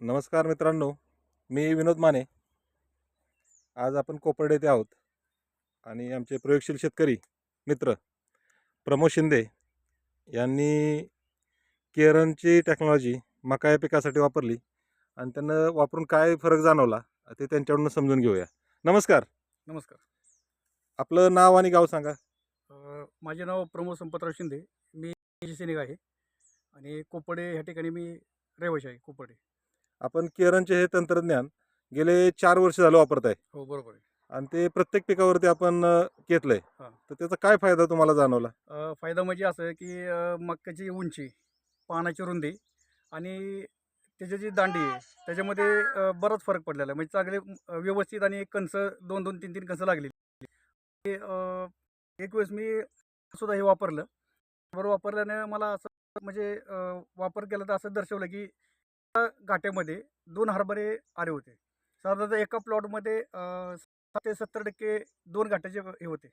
नमस्कार मित्रांनो मी विनोद माने. आज आपण कोपर्ड येथे आहोत आणि आमचे प्रयोगशील शेतकरी मित्र प्रमोद शिंदे यांनी केरनची टेक्नॉलॉजी मका या पिकासाठी वापरली आणि त्यांना वापरून काय फरक जाणवला ते त्यांच्याकडून समजून घेऊया. नमस्कार. नमस्कार. आपलं नाव आणि गाव सांगा. माझे नाव प्रमोद संपतराव शिंदे. मी सैनिक आहे आणि कोपडे ह्या ठिकाणी मी रहिवाशी आहे कोपडे आपण केरनचे हे तंत्रज्ञान गेले चार वर्ष झालं वापरत आहे हो बरोबर आहे. आणि ते प्रत्येक पिकावरती आपण अ, घेतलंय. हां. तर त्याचा काय फायदा तुम्हाला जाणवला? अ, फायदा म्हणजे असं आहे की अ, मक्याची उंची पानाची रुंदी आणि त्याची जी दांडी आहे त्याच्यामध्ये अ, बराच फरक पडलेला आहे. म्हणजे चांगले अ, व्यवस्थित आणि कंस दोन दोन तीन तीन लागलेली ते, अ, एक वेळेस मी सुद्धा हे वापरलं. बरोबर वापरल्याने मला असं म्हणजे अ, वापर केला तर असं दर्शवलं की घाट्यामध्ये दोन हरभरे आले होते. साधारणतः एका प्लॉटमध्ये साठ ते सत्तर टक्के दोन घाटाचे हे होते.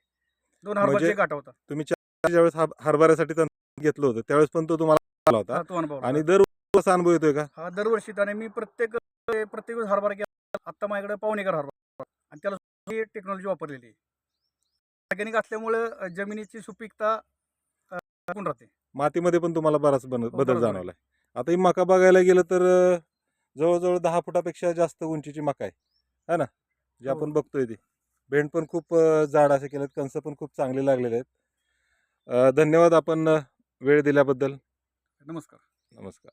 दोन हरभऱ्याचे म्हणजे घाटा होता. तुम्ही चार ज्यावेळेस हा- हरभऱ्यासाठी घेतलं होतं त्यावेळेस पण तो तुम्हाला होता. हा, तो अनुभव आणि दर कसा अनुभव येतोय का? हा दरवर्षी आणि मी प्रत्येक प्रत्येक वेळेस हरभरा केला आता माझ्याकडे पावणेकर हरभरा आणि त्याला ही टेक्नॉलॉजी वापरलेली आहे. ऑर्गॅनिक असल्यामुळं जमिनीची सुपीकता राहते. मातीमध्ये पण तुम्हाला बराच बन- बदल. जाणवलाय. आता ही मका बघायला गेलं तर जवळजवळ दहा फुटापेक्षा जास्त उंचीची मका आहे. है ना? जे हो. आपण बघतोय ती. भेंड पण खूप जाड असे केलेत कंस पण खूप चांगले लागलेले आहेत. धन्यवाद आपण वेळ दिल्याबद्दल. नमस्कार. नमस्कार.